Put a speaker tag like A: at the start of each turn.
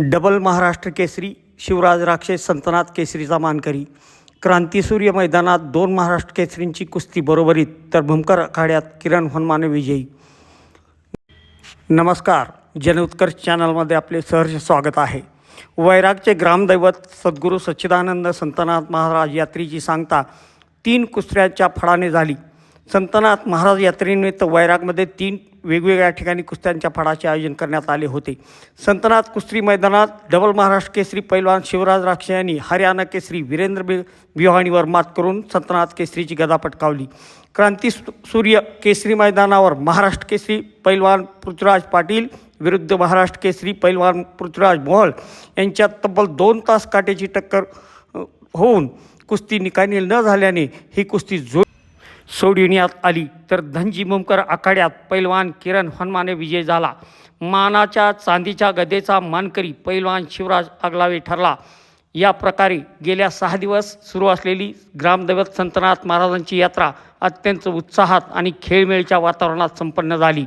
A: Double Maharashtra Kesari Shivraj Rakshe Santnath केसरीचा मानकरी. क्रांतीसूर्य मैदानात दोन महाराष्ट्र केसरींची कुस्ती बरोबरीत तर भूमकर आखाड्यात किरण हनुमाने विजयी. नमस्कार जनउत्कर्ष चॅनलमध्ये आपले सहर्ष स्वागत आहे. वैरागचे ग्रामदैवत सद्गुरू सच्चिदानंद संतनाथ महाराज यात्रेची सांगता तीन कुस्त्यांच्या फळाने झाली. संतनाथ महाराज यात्रेनिमित्त वैरागमध्ये तीन वेगवेगळ्या ठिकाणी कुस्त्यांच्या फळाचे आयोजन करण्यात आले होते. संतनाथ कुस्ती मैदानात डबल महाराष्ट्र केसरी पैलवान शिवराज राक्षे यांनी हरियाणा केसरी वीरेंद्र बि मात करून संतनाथ केसरीची गदा पटकावली. क्रांती सूर्य केसरी मैदानावर महाराष्ट्र केसरी पैलवान पृथ्वीराज पाटील विरुद्ध महाराष्ट्र केसरी पैलवान पृथ्वीराज मोहळ यांच्यात तब्बल दोन तास काट्याची टक्कर होऊन कुस्ती निकाली न झाल्याने ही कुस्ती जो सोडविण्यात आली तर धनजी मुमकर आखाड्यात पैलवान किरण हनुमाने विजय झाला. मानाच्या चांदीच्या गदेचा मानकरी पैलवान शिवराज आगलावे ठरला. या प्रकारे गेल्या सहा दिवस सुरू असलेली ग्रामदैवत संतनाथ महाराजांची यात्रा अत्यंत उत्साहात आणि खेळमेळच्या वातावरणात संपन्न झाली.